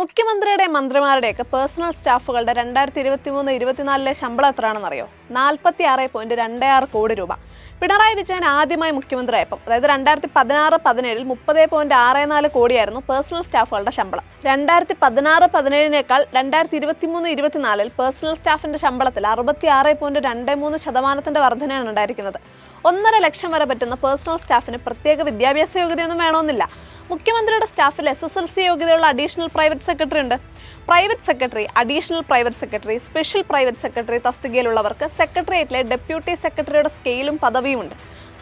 മുഖ്യമന്ത്രിയുടെ മന്ത്രിമാരുടെയൊക്കെ പേഴ്സണൽ സ്റ്റാഫുകളുടെ രണ്ടായിരത്തി ഇരുപത്തി മൂന്ന് ഇരുപത്തിനാലിലെ ശമ്പളം എത്രയാണെന്നറിയോ? നാൽപ്പത്തി ആറ് പോയിന്റ് രണ്ട് ആറ് കോടി രൂപ. പിണറായി വിജയൻ ആദ്യമായി മുഖ്യമന്ത്രിയായപ്പം അതായത് രണ്ടായിരത്തി പതിനാറ് പതിനേഴിൽ മുപ്പത് പോയിന്റ് ആറ് നാല് കോടിയായിരുന്നു പേഴ്സണൽ സ്റ്റാഫുകളുടെ ശമ്പളം. രണ്ടായിരത്തി പതിനാറ് പതിനേഴിനേക്കാൾ രണ്ടായിരത്തി ഇരുപത്തി മൂന്ന് ഇരുപത്തിനാലിൽ പേഴ്സണൽ സ്റ്റാഫിന്റെ ശമ്പളത്തിൽ അറുപത്തി ആറ് പോയിന്റ് രണ്ട് മൂന്ന് ശതമാനത്തിന്റെ വർധനയാണ് ഉണ്ടായിരിക്കുന്നത്. ഒന്നര ലക്ഷം വരെ പറ്റുന്ന പേഴ്സണൽ സ്റ്റാഫിന് പ്രത്യേക വിദ്യാഭ്യാസ യോഗ്യതയൊന്നും വേണമെന്നില്ല. മുഖ്യമന്ത്രിയുടെ സ്റ്റാഫിൽ എസ് എസ് എൽ സി യോഗ്യതയുള്ള അഡീഷണൽ പ്രൈവറ്റ് സെക്രട്ടറി ഉണ്ട്. Private secretary additional private secretary special private secretary തസ്തികയിലുള്ളവർക്ക് സെക്രട്ടേറിയറ്റിലെ ഡെപ്യൂട്ടി സെക്രട്ടറിയുടെ സ്കെയിലും പദവിയുമുണ്ട്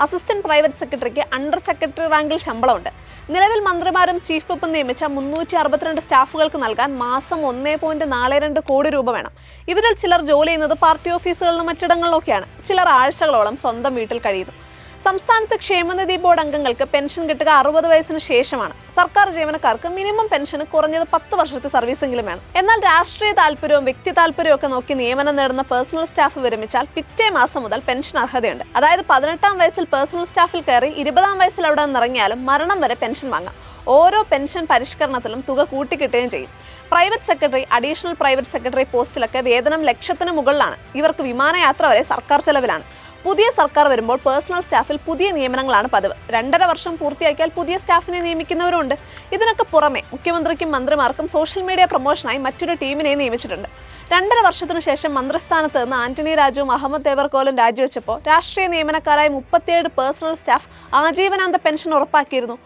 അസിസ്റ്റന്റ് പ്രൈവറ്റ് സെക്രട്ടറിക്ക് അണ്ടർ സെക്രട്ടറി റാങ്കിൽ ശമ്പളമുണ്ട്. നിലവിൽ മന്ത്രിമാരും ചീഫ് വിപ്പും നിയമിച്ച മുന്നൂറ്റി അറുപത്തിരണ്ട് സ്റ്റാഫുകൾക്ക് നൽകാൻ മാസം ഒന്നേ പോയിന്റ് നാല് രണ്ട് കോടി രൂപ വേണം. ഇവരിൽ ചിലർ ജോലി ചെയ്യുന്നത് പാർട്ടി ഓഫീസുകളിലും മറ്റിടങ്ങളിലൊക്കെയാണ്. ചിലർ ആഴ്ചകളോളം സ്വന്തം വീട്ടിൽ കഴിയുന്നു. സംസ്ഥാനത്ത് ക്ഷേമനിധി ബോർഡ് അംഗങ്ങൾക്ക് പെൻഷൻ കിട്ടുക അറുപത് വയസ്സിന് ശേഷമാണ്. സർക്കാർ ജീവനക്കാർക്ക് മിനിമം പെൻഷന് കുറഞ്ഞത് പത്ത് വർഷത്തെ സർവീസെങ്കിലും വേണം. എന്നാൽ രാഷ്ട്രീയ താല്പര്യവും വ്യക്തി താല്പര്യവും ഒക്കെ നോക്കി നിയമനം നേടുന്ന പേഴ്സണൽ സ്റ്റാഫ് വിരമിച്ചാൽ പിറ്റേ മാസം മുതൽ പെൻഷൻ അർഹതയുണ്ട്. അതായത് പതിനെട്ടാം വയസ്സിൽ പേഴ്സണൽ സ്റ്റാഫിൽ കയറി ഇരുപതാം വയസ്സിൽ അവിടെ നിന്നിറങ്ങിയാലും മരണം വരെ പെൻഷൻ വാങ്ങാം. ഓരോ പെൻഷൻ പരിഷ്കരണത്തിലും തുക കൂട്ടിക്കിട്ടുകയും ചെയ്യും. Private secretary additional private secretary പോസ്റ്റിലൊക്കെ വേതനം ലക്ഷത്തിന് മുകളിലാണ്. ഇവർക്ക് വിമാനയാത്ര വരെ സർക്കാർ ചെലവിലാണ്. പുതിയ സർക്കാർ വരുമ്പോൾ പേഴ്സണൽ സ്റ്റാഫിൽ പുതിയ നിയമനങ്ങളാണ് പതിവ്. രണ്ടര വർഷം പൂർത്തിയാക്കിയാൽ പുതിയ സ്റ്റാഫിനെ നിയമിക്കുന്നവരുണ്ട്. ഇതിനൊക്കെ പുറമെ മുഖ്യമന്ത്രിക്കും മന്ത്രിമാർക്കും സോഷ്യൽ മീഡിയ പ്രൊമോഷനായി മറ്റൊരു ടീമിനെ നിയമിച്ചിട്ടുണ്ട്. രണ്ടര വർഷത്തിനു ശേഷം മന്ത്രിസ്ഥാനത്ത് നിന്ന് ആന്റണി രാജുവും അഹമ്മദ് ദേവർകോലും രാജിവെച്ചപ്പോൾ രാഷ്ട്രീയ നിയമനക്കാരായ മുപ്പത്തിയേഴ് പേഴ്സണൽ സ്റ്റാഫ് ആജീവനാന്ത പെൻഷൻ ഉറപ്പാക്കിയിരുന്നു.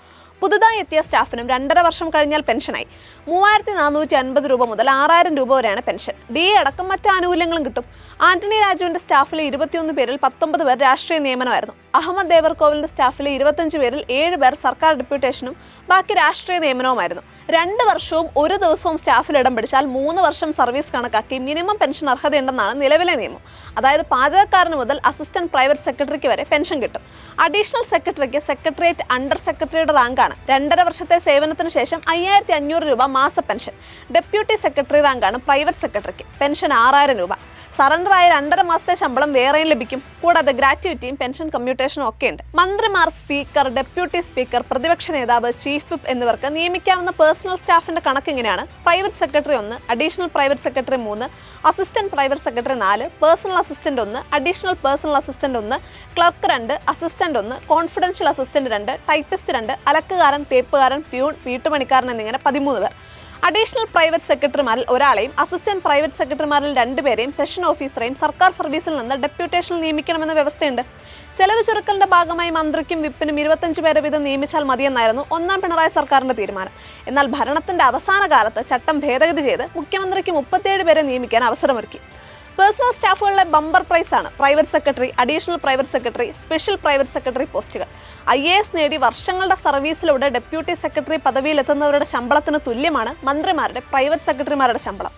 പുതുതായി എത്തിയ സ്റ്റാഫിനും രണ്ടര വർഷം കഴിഞ്ഞാൽ പെൻഷനായി. മൂവായിരത്തി നാനൂറ്റി അൻപത് രൂപ മുതൽ ആറായിരം രൂപ വരെയാണ് പെൻഷൻ. ഡി അടക്കം മറ്റ് ആനുകൂല്യങ്ങളും കിട്ടും. ആന്റണി രാജുവിന്റെ സ്റ്റാഫിലെ ഇരുപത്തിയൊന്ന് പേരിൽ പത്തൊമ്പത് പേർ രാഷ്ട്രീയ നിയമനമായിരുന്നു. അഹമ്മദ് ദേവർകോവിലിന്റെ സ്റ്റാഫിലെ ഇരുപത്തഞ്ച് പേരിൽ ഏഴ് പേർ സർക്കാർ ഡെപ്യൂട്ടേഷനും ബാക്കി രാഷ്ട്രീയ നിയമനവുമായിരുന്നു. രണ്ട് വർഷവും ഒരു ദിവസവും സ്റ്റാഫിൽ ഇടം പിടിച്ചാൽ മൂന്ന് വർഷം സർവീസ് കണക്കാക്കി മിനിമം പെൻഷൻ അർഹതയുണ്ടെന്നാണ് നിലവിലെ നിയമം. അതായത് പാചകക്കാരന് മുതൽ അസിസ്റ്റന്റ് പ്രൈവറ്റ് സെക്രട്ടറിക്ക് വരെ പെൻഷൻ കിട്ടും. അഡീഷണൽ സെക്രട്ടറിക്ക് സെക്രട്ടേറിയറ്റ് അണ്ടർ സെക്രട്ടറിയുടെ റാങ്കാണ്. രണ്ടര വർഷത്തെ സേവനത്തിന് ശേഷം അയ്യായിരത്തി അഞ്ഞൂറ് രൂപ മാസ പെൻഷൻ. ഡെപ്യൂട്ടി സെക്രട്ടറി റാങ്കാണ് പ്രൈവറ്റ് സെക്രട്ടറിക്ക്. പെൻഷൻ ആറായിരം രൂപ. സറണ്ടർ ആയ രണ്ടര മാസത്തെ ശമ്പളം വേറെയും ലഭിക്കും. കൂടാതെ ഗ്രാറ്റുവിറ്റിയും പെൻഷൻ കമ്മ്യൂട്ടേഷനും ഒക്കെ ഉണ്ട്. മന്ത്രിമാർ സ്പീക്കർ ഡെപ്യൂട്ടി സ്പീക്കർ പ്രതിപക്ഷ നേതാവ് ചീഫ് എന്നിവർക്ക് നിയമിക്കാവുന്ന പേഴ്സണൽ സ്റ്റാഫിന്റെ കണക്ക് ഇങ്ങനെയാണ് പ്രൈവറ്റ് സെക്രട്ടറി ഒന്ന് അഡീഷണൽ പ്രൈവറ്റ് സെക്രട്ടറി മൂന്ന് അസിസ്റ്റന്റ് പ്രൈവറ്റ് സെക്രട്ടറി നാല് പേഴ്സണൽ അസിസ്റ്റന്റ് ഒന്ന് അഡീഷണൽ പേഴ്സണൽ അസിസ്റ്റന്റ് ഒന്ന് ക്ലർക്ക് രണ്ട് അസിസ്റ്റന്റ് ഒന്ന് കോൺഫിഡൻഷ്യൽ അസിസ്റ്റന്റ് രണ്ട് ടൈപ്പിസ്റ്റ് രണ്ട് അലക്കുകാരൻ തേപ്പുകാരൻ പ്യൂൺ വീട്ടുപണിക്കാരൻ എന്നിങ്ങനെ പതിമൂന്ന് പേർ. അഡീഷണൽ പ്രൈവറ്റ് സെക്രട്ടറിമാരിൽ ഒരാളെയും അസിസ്റ്റന്റ് പ്രൈവറ്റ് സെക്രട്ടറിമാരിൽ രണ്ടുപേരെയും സെഷൻ ഓഫീസറെയും സർക്കാർ സർവീസിൽ നിന്ന് ഡെപ്യൂട്ടേഷനിൽ നിയമിക്കണമെന്ന വ്യവസ്ഥയുണ്ട്. ചെലവ് ചുരുക്കലിന്റെ ഭാഗമായി മന്ത്രിക്കും വിപ്പിനും ഇരുപത്തഞ്ച് പേരെ വീതം നിയമിച്ചാൽ മതിയെന്നായിരുന്നു ഒന്നാം പിണറായി സർക്കാരിന്റെ തീരുമാനം. എന്നാൽ ഭരണത്തിന്റെ അവസാന കാലത്ത് ചട്ടം ഭേദഗതി ചെയ്ത് മുഖ്യമന്ത്രിക്ക് മുപ്പത്തിയേഴ് പേരെ നിയമിക്കാൻ അവസരമൊരുക്കി. പേഴ്സണൽ സ്റ്റാഫുകളുടെ ബമ്പർ പ്രൈസ് ആണ്. Private secretary additional private secretary special private secretary പോസ്റ്റുകൾ ഐ എ എസ് നേടി വർഷങ്ങളുടെ സർവീസിലൂടെ ഡെപ്യൂട്ടി സെക്രട്ടറി പദവിയിലെത്തുന്നവരുടെ ശമ്പളത്തിന് തുല്യമാണ് മന്ത്രിമാരുടെ പ്രൈവറ്റ് സെക്രട്ടറിമാരുടെ ശമ്പളം.